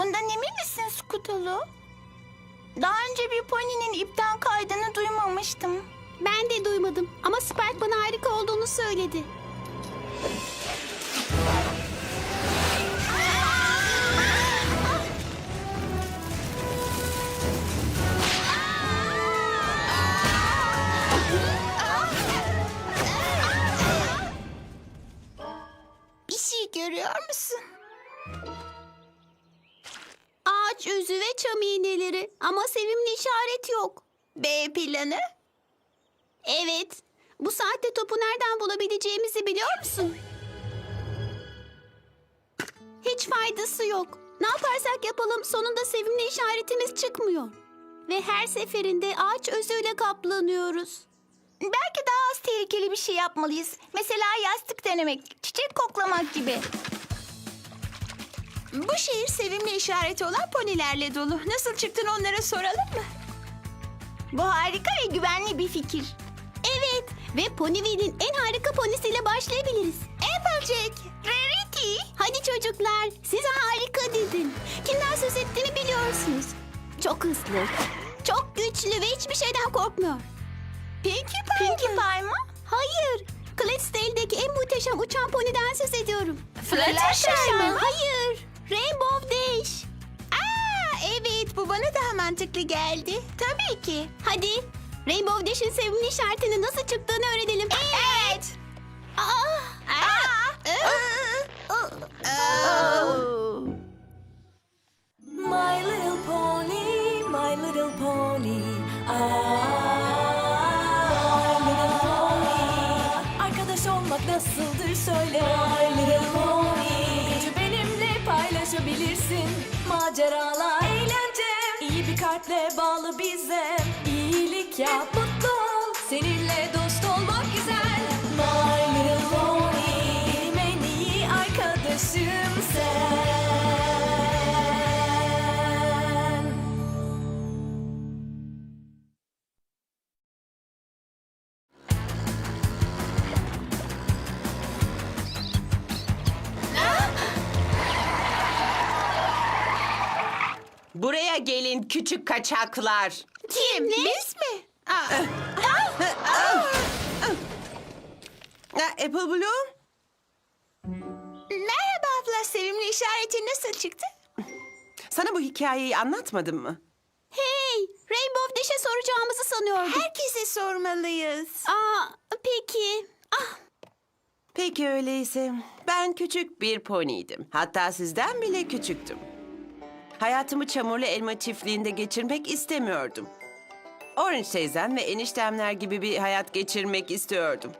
Bundan emin misin Skutalu? Daha önce bir poninin ipten kaydığını duymamıştım. Ben de duymadım ama Spike bana harika olduğunu söyledi. Özü ve çam iğneleri ama sevimli işaret yok. B planı? Evet. Bu saatte topu nereden bulabileceğimizi biliyor musun? Hiç faydası yok. Ne yaparsak yapalım sonunda sevimli işaretimiz çıkmıyor. Ve her seferinde ağaç özüyle kaplanıyoruz. Belki daha az tehlikeli bir şey yapmalıyız. Mesela yastık denemek, çiçek koklamak gibi. Bu şehir sevimli işareti olan ponilerle dolu. Nasıl çıktın onlara soralım mı? Bu harika ve güvenli bir fikir. Evet ve Ponyville'in en harika ponisiyle başlayabiliriz. Applejack, Rarity. Hadi çocuklar size harika dedim. Kimden söz ettiğimi biliyorsunuz. Çok hızlı, çok güçlü ve hiçbir şeyden korkmuyor. Pinkie Pie Pinkie Pie mı? Hayır. Clydesdale'deki en muhteşem uçan poniden söz ediyorum. Fluttershy mı? Hayır. Rainbow Dash. Aa, evet bu bana daha mantıklı geldi. Tabii ki. Hadi Rainbow Dash'in sevimli işaretinin nasıl çıktığını öğrenelim. Evet. Aa, Oh. My little pony, my little pony. Kalple bağlı bize. İyilik yap, mutlu ol. Seninle dost küçük kaçaklar. Kim? Biz mi? Ha, Apple Bloom, merhaba abla, sevimli işareti nasıl çıktı? sana bu hikayeyi anlatmadım mı? hey, Rainbow Dash'e soracağımızı sanıyordum. Herkese sormalıyız. Aa, peki. Ah, Peki öyleyse. Ben küçük bir poniydim. Hatta sizden bile küçüktüm. Hayatımı çamurlu elma çiftliğinde geçirmek istemiyordum. Orange teyzem ve eniştemler gibi bir hayat geçirmek istiyordum.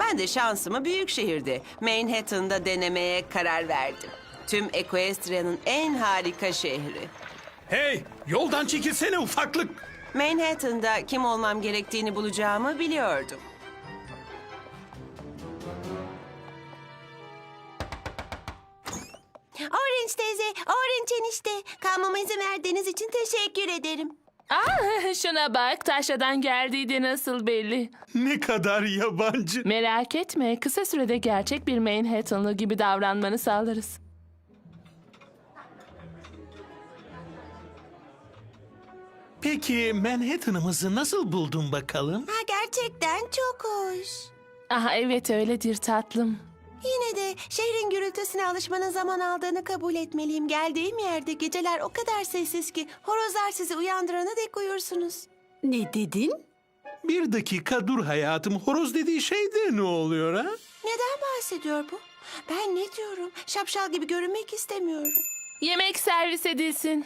Ben de şansımı büyük şehirde, Manhattan'da denemeye karar verdim. Tüm Equestria'nın en harika şehri. Hey, yoldan çekilsene ufaklık. Manhattan'da kim olmam gerektiğini bulacağımı biliyordum. Teyze, Orange enişte. Kalmama izin verdiğiniz için teşekkür ederim. Ah, şuna bak taşradan geldiydi nasıl belli. Ne kadar yabancı. Merak etme kısa sürede gerçek bir Manhattanlı gibi davranmanı sağlarız. Peki Manhattan'ımızı nasıl buldun bakalım? Ha, gerçekten çok hoş. Ah evet öyledir tatlım. Yine de şehrin gürültüsüne alışmanın zaman aldığını kabul etmeliyim. Geldiğim yerde geceler o kadar sessiz ki horozlar sizi uyandırana dek uyursunuz. ne dedin? Bir dakika dur hayatım. Horoz dediği şey de ne oluyor ha? Neden bahsediyor bu? Ben ne diyorum? Şapşal gibi görünmek istemiyorum. Yemek servis edilsin.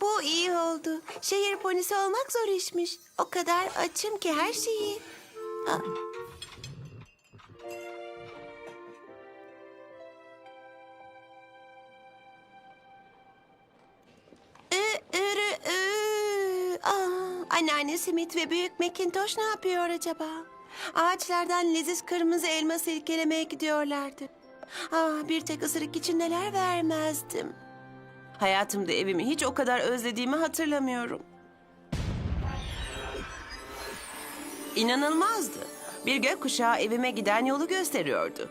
Bu iyi oldu. Şehir polisi olmak zor işmiş. O kadar açım ki her şeyi. Aa, Anneanne Smith ve Büyük Macintosh ne yapıyor acaba? Ağaçlardan leziz kırmızı elma silkelemeye gidiyorlardı. Ah, bir tek ısırık için neler vermezdim. Hayatımda evimi hiç o kadar özlediğimi hatırlamıyorum. İnanılmazdı. Bir gökkuşağı evime giden yolu gösteriyordu.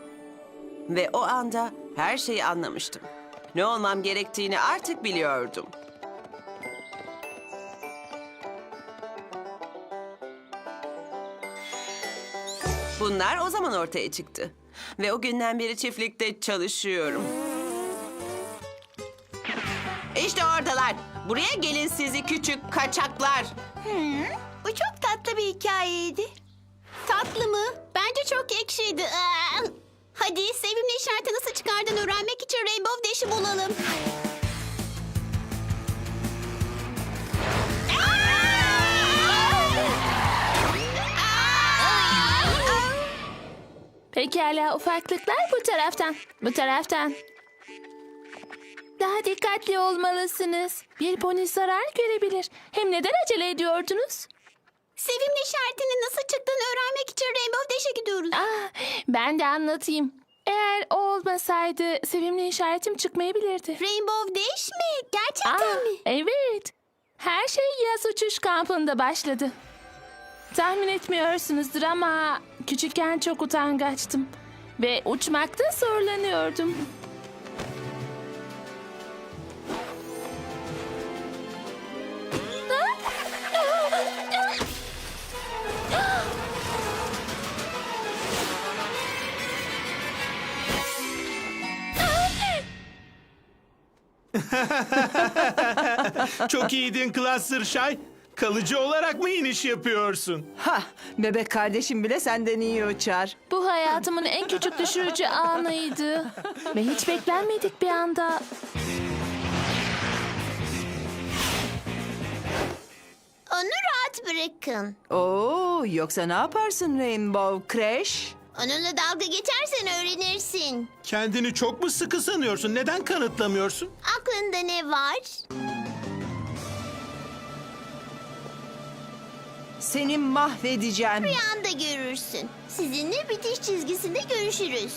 Ve o anda her şeyi anlamıştım. Ne olmam gerektiğini artık biliyordum. Bunlar o zaman ortaya çıktı. Ve o günden beri çiftlikte çalışıyorum. İşte oradalar. Buraya gelin sizi küçük kaçaklar. Bu çok tatlı bir hikayeydi. Tatlı mı? Bence çok ekşiydi. Hadi sevimli işareti nasıl çıkardın öğrenmek için Rainbow Dash'i bulalım. Pekala ufaklıklar bu taraftan. Bu taraftan. Daha dikkatli olmalısınız. Bir pony zarar görebilir. Hem neden acele ediyordunuz? Sevimli işaretinin nasıl çıktığını öğrenmek için Rainbow Dash'e gidiyoruz. Ah, ben de anlatayım. Eğer o olmasaydı sevimli işaretim çıkmayabilirdi. Rainbow Dash mi? Gerçekten Ah, mi? evet. Her şey yaz uçuş kampında başladı. Tahmin etmiyorsunuzdur ama küçükken çok utangaçtım. Ve uçmakta zorlanıyordum. Çok iyiydin Cluster Shy. Kalıcı olarak mı iniş yapıyorsun? Ha, bebek kardeşim bile senden iyi uçar. Bu hayatımın en küçük düşürücü anıydı. Ve hiç beklenmedik bir anda Onu rahat bırakın. Oo, yoksa ne yaparsın Rainbow Crash? Onunla dalga geçersen öğrenirsin. Kendini çok mu sıkı sanıyorsun? Neden kanıtlamıyorsun? Aklında ne var? Seni mahvedeceğim. Rüyanda görürsün. Sizinle bitiş çizgisinde görüşürüz.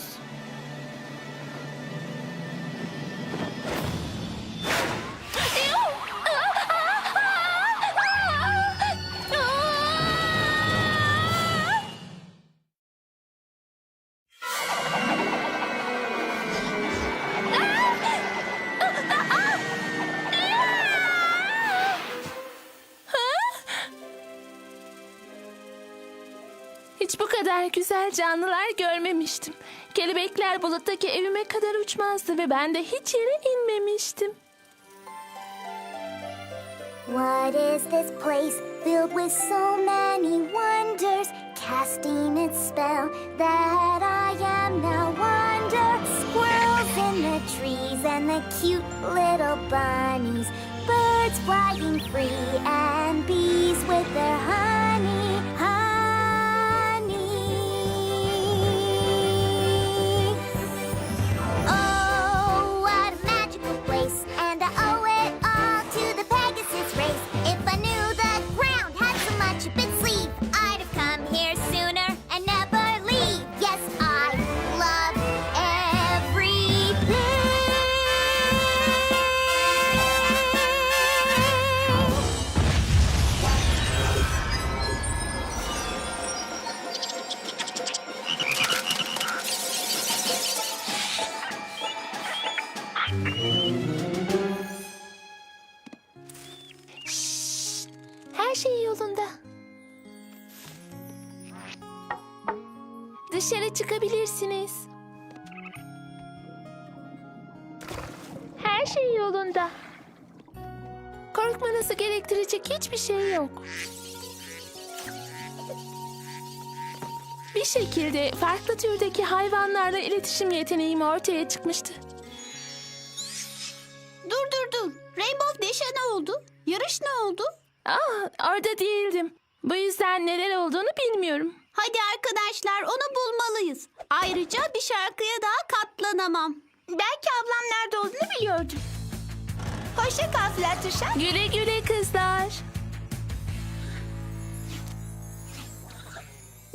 Kadar güzel canlılar görmemiştim. Kelebekler buluttaki evime kadar uçmazdı ve ben de hiç yere inmemiştim. What is this place filled with so many wonders? Casting its spell that I am now wonder. Squirrels in the trees and the cute little bunnies. Birds flying free and bees with their honey. Her şey yolunda. Dışarı çıkabilirsiniz. Her şey yolunda. Korkmanızı gerektirecek hiçbir şey yok. Bir şekilde farklı türdeki hayvanlarla iletişim yeteneğim ortaya çıkmıştı. Dur dur dur. Rainbow Dash'e ne oldu? Yarış ne oldu? Aa, orada değildim. Bu yüzden neler olduğunu bilmiyorum. Hadi arkadaşlar onu bulmalıyız. Ayrıca bir şarkıya daha katlanamam. Belki ablam nerede olduğunu biliyordu. Hoşça kal Fluttershy. Güle güle kızlar.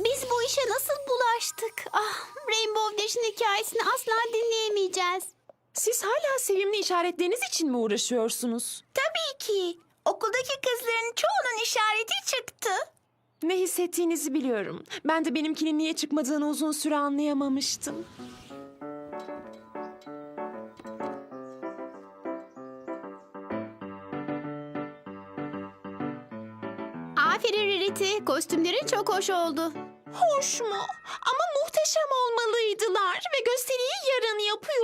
Biz bu işe nasıl bulaştık? Ah, Rainbow Dash'in hikayesini asla dinleyemeyeceğiz. Siz hala sevimli işaretleriniz için mi uğraşıyorsunuz? Tabii ki. Okuldaki kızların çoğunun işareti çıktı. Ne hissettiğinizi biliyorum. Ben de benimkinin niye çıkmadığını uzun süre anlayamamıştım. Aferin Rarity. Kostümlerin çok hoş oldu. Hoş mu? Ama muhteşem olmalıydılar ve gösteriyi yarın yapıyoruz.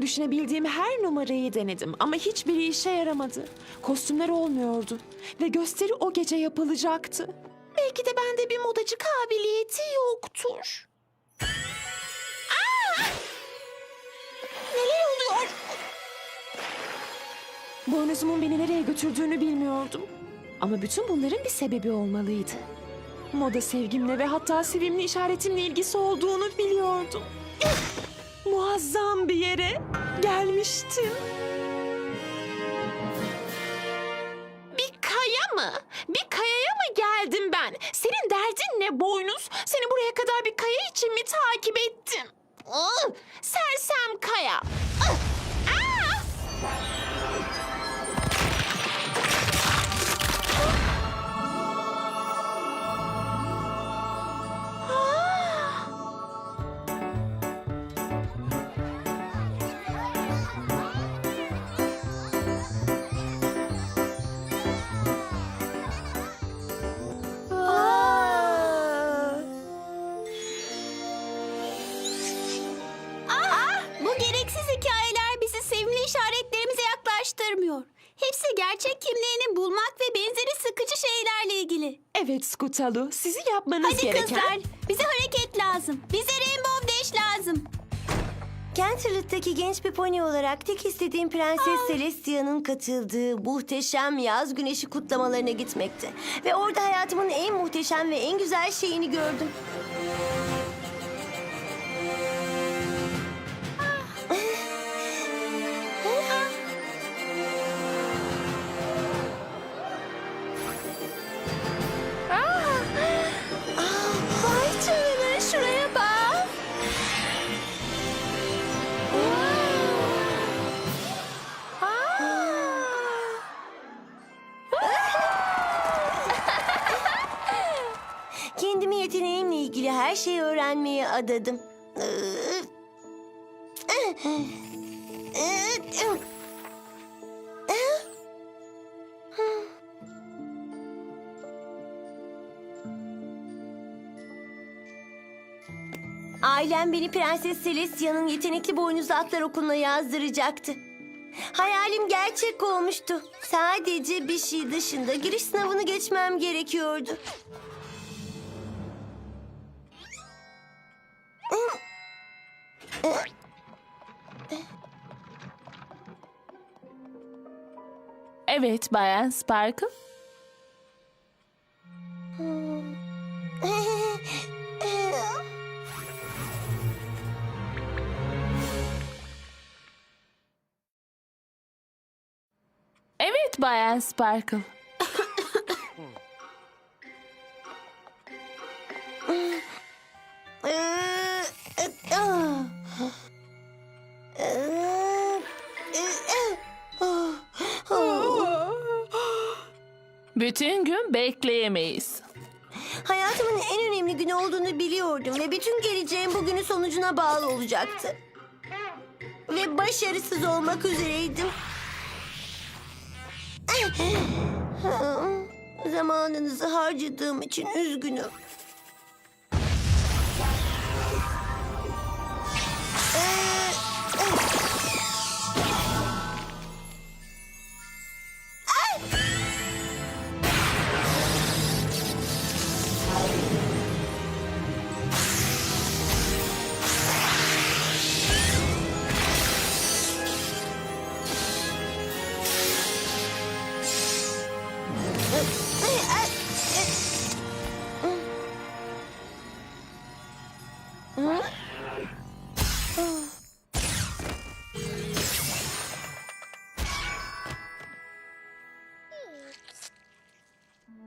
Düşünebildiğim her numarayı denedim ama hiçbiri işe yaramadı. Kostümler olmuyordu ve gösteri o gece yapılacaktı. Belki de bende bir modacı kabiliyeti yoktur. Aa! Neler oluyor? Boynuzumun beni nereye götürdüğünü bilmiyordum. Ama bütün bunların bir sebebi olmalıydı. Moda sevgimle ve hatta sevimli işaretimle ilgisi olduğunu biliyordum. Muazzam bir yere gelmiştim. Bir kaya mı? Bir kayaya mı geldim ben? Senin derdin ne boynuz? Seni buraya kadar bir kaya için mi takip ettim? Sersem kaya. Aa! Hepsi gerçek kimliğini bulmak ve benzeri sıkıcı şeylerle ilgili. Evet Skutalu, sizi yapmanız Hadi gereken... kızlar, bize hareket lazım. Bize Rainbow Dash lazım. Canterlot'taki genç bir pony olarak tek istediğim Prenses Celestia'nın katıldığı muhteşem yaz güneşi kutlamalarına gitmekti. Ve orada hayatımın en muhteşem ve en güzel şeyini gördüm. Şeyi öğrenmeye adadım. Ailem beni Prenses Celestia'nın yetenekli boynuzlu atlar okuluna yazdıracaktı. Hayalim gerçek olmuştu. Sadece bir şey dışında giriş sınavını geçmem gerekiyordu. Evet Bayan Sparkle. Evet Bayan Sparkle. Bekleyemeyiz. Hayatımın en önemli günü olduğunu biliyordum ve bütün geleceğim bugünün sonucuna bağlı olacaktı. Ve başarısız olmak üzereydim. Zamanınızı harcadığım için üzgünüm.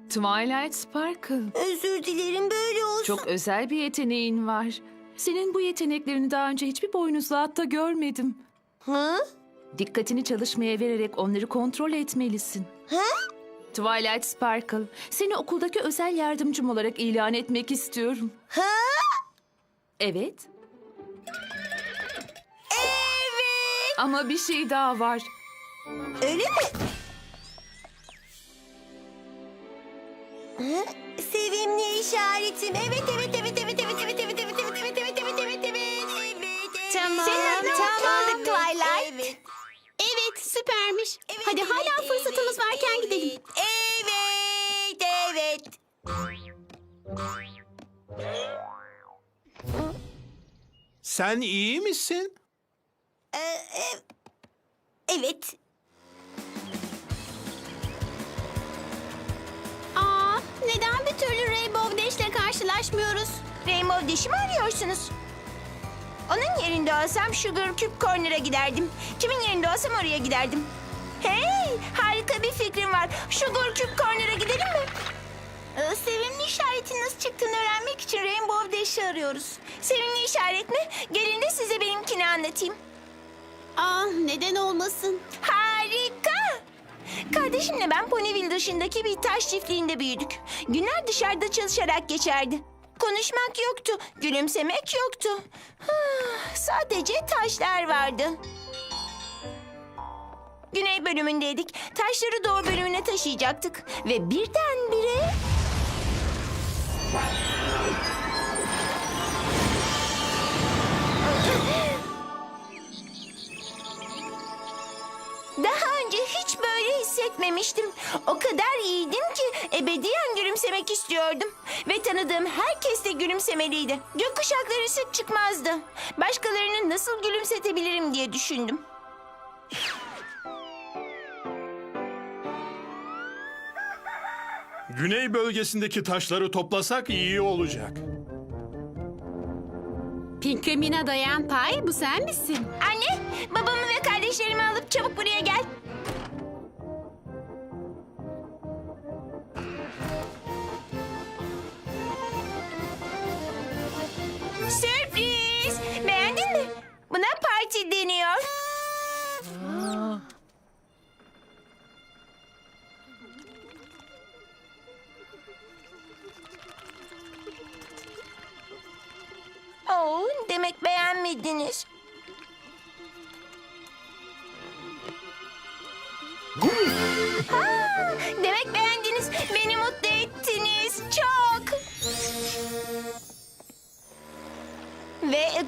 Twilight Sparkle. Özür dilerim böyle olsun. Çok özel bir yeteneğin var. Senin bu yeteneklerini daha önce hiçbir boynuzlu atta görmedim. Ha? Dikkatini çalışmaya vererek onları kontrol etmelisin. Ha? Twilight Sparkle, seni okuldaki özel yardımcım olarak ilan etmek istiyorum. Ha? Evet. Evet. Ama bir şey daha var. Öyle mi? Sevimli işaretim. Evet, evet, evet, evet, evet, evet, evet, evet, evet, evet, evet, evet, evet, evet, evet. Tamam, olduk Twilight. Evet. Süpermiş. Hadi hala fırsatımız varken gidelim. Evet, evet. Sen iyi misin? Ee, e, evet. Bir türlü Rainbow Dash'le karşılaşmıyoruz? Rainbow Dash'i mi arıyorsunuz? Onun yerinde olsam Sugar Cube Corner'a giderdim. Kimin yerinde olsam oraya giderdim. Hey, harika bir fikrim var. Sugar Cube Corner'a gidelim mi? Ee, sevimli işaretin nasıl çıktığını öğrenmek için Rainbow Dash'i arıyoruz. Sevimli işaret mi? Gelin de size benimkini anlatayım. Aa, neden olmasın? Harika! Kardeşimle ben Ponyville dışındaki bir taş çiftliğinde büyüdük. Günler dışarıda çalışarak geçerdi. Konuşmak yoktu, gülümsemek yoktu. Ah, Sadece taşlar vardı. Güney bölümündeydik. Taşları doğu bölümüne taşıyacaktık. Ve birdenbire... böyle hissetmemiştim. O kadar iyiydim ki ebediyen gülümsemek istiyordum. Ve tanıdığım herkes de gülümsemeliydi. Gökkuşakları sık çıkmazdı. Başkalarını nasıl gülümsetebilirim diye düşündüm. Güney bölgesindeki taşları toplasak iyi olacak. Pinkamina dayan Pay, bu sen misin? Anne, babamı ve kardeşlerimi alıp çabuk buraya gel. Sürpriz! Beğendin mi? Buna parti deniyor. Oo, demek beğenmediniz.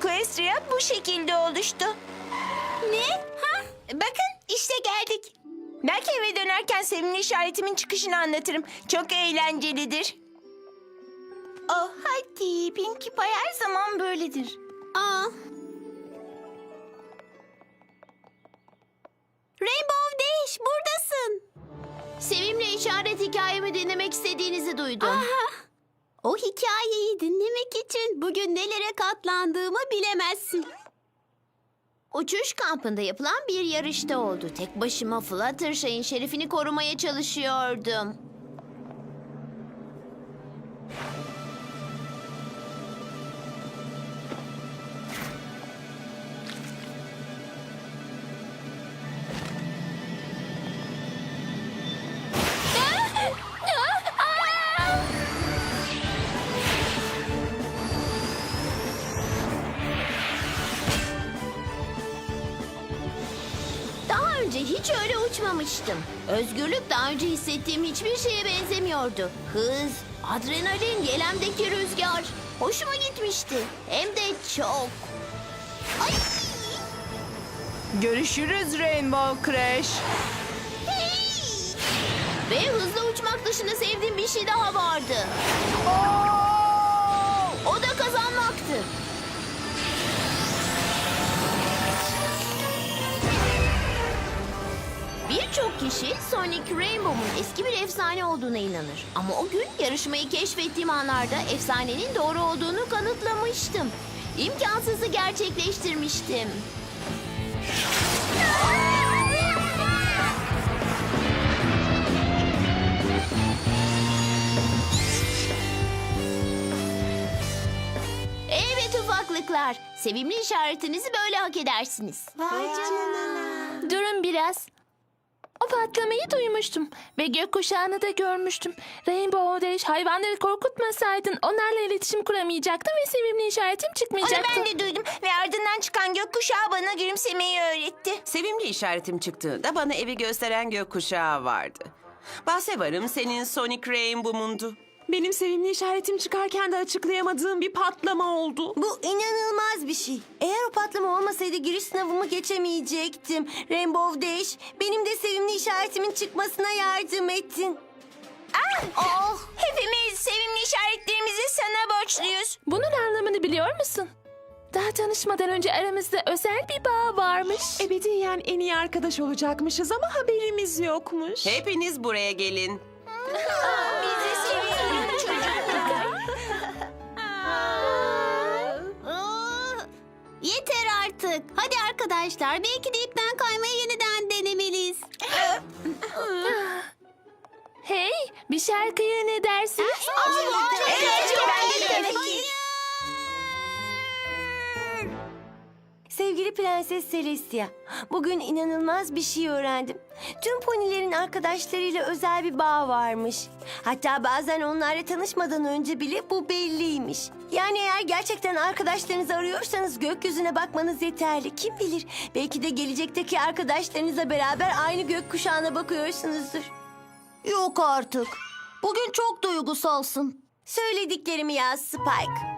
Equestria bu şekilde oluştu. Ne? Ha? Bakın işte geldik. Belki eve dönerken sevimli işaretimin çıkışını anlatırım. Çok eğlencelidir. Oh hadi Pinkie Pie her zaman böyledir. Aa. Rainbow Dash, buradasın. Sevimli işaret hikayemi dinlemek istediğinizi duydum. Aha. O hikayeyi dinlemek için bugün nelere katlandığımı bilemezsin. Uçuş kampında yapılan bir yarışta oldu. Tek başıma Fluttershy'in şerefini korumaya çalışıyordum. Hiç öyle uçmamıştım. Özgürlük daha önce hissettiğim hiçbir şeye benzemiyordu. Hız, adrenalin, yelemdeki rüzgar. Hoşuma gitmişti. Hem de çok. Ay! Görüşürüz Rainbow Crash. Hey! Ve hızlı uçmak dışında sevdiğim bir şey daha vardı. O Birçok kişi Sonic Rainbow'un eski bir efsane olduğuna inanır. Ama o gün yarışmayı keşfettiğim anlarda efsanenin doğru olduğunu kanıtlamıştım. İmkansızı gerçekleştirmiştim. Evet ufaklıklar, sevimli işaretinizi böyle hak edersiniz. Vay canına. Durun biraz. O patlamayı duymuştum ve gökkuşağını da görmüştüm. Rainbow Dash hayvanları korkutmasaydın onlarla iletişim kuramayacaktım ve sevimli işaretim Onu çıkmayacaktı. ben de duydum ve ardından çıkan gökkuşağı bana gülümsemeyi öğretti. Sevimli işaretim çıktığında bana evi gösteren gökkuşağı vardı. Bahse varım senin Sonic Rainbow'mundu. Benim sevimli işaretim çıkarken de açıklayamadığım bir patlama oldu. Bu inanılmaz bir şey. Eğer o patlama olmasaydı giriş sınavımı geçemeyecektim. Rainbow Dash, benim de sevimli işaretimin çıkmasına yardım ettin. Ah! Hepimiz sevimli işaretlerimizi sana borçluyuz. Bunun anlamını biliyor musun? Daha tanışmadan önce aramızda özel bir bağ varmış. Ebediyen en iyi arkadaş olacakmışız ama haberimiz yokmuş. Hepiniz buraya gelin. Hadi arkadaşlar belki de ipten kaymayı yeniden denemeliyiz. Hey, bir şarkıya ne dersiniz? Evet, ben de tabii ki. Sevgili Prenses Celestia, bugün inanılmaz bir şey öğrendim. Tüm ponilerin arkadaşlarıyla özel bir bağ varmış. Hatta bazen onlarla tanışmadan önce bile bu belliymiş. Yani eğer gerçekten arkadaşlarınızı arıyorsanız gökyüzüne bakmanız yeterli. Kim bilir, belki de gelecekteki arkadaşlarınızla beraber aynı gökkuşağına bakıyorsunuzdur. Yok artık. Bugün çok duygusalsın. Söylediklerimi yaz Spike.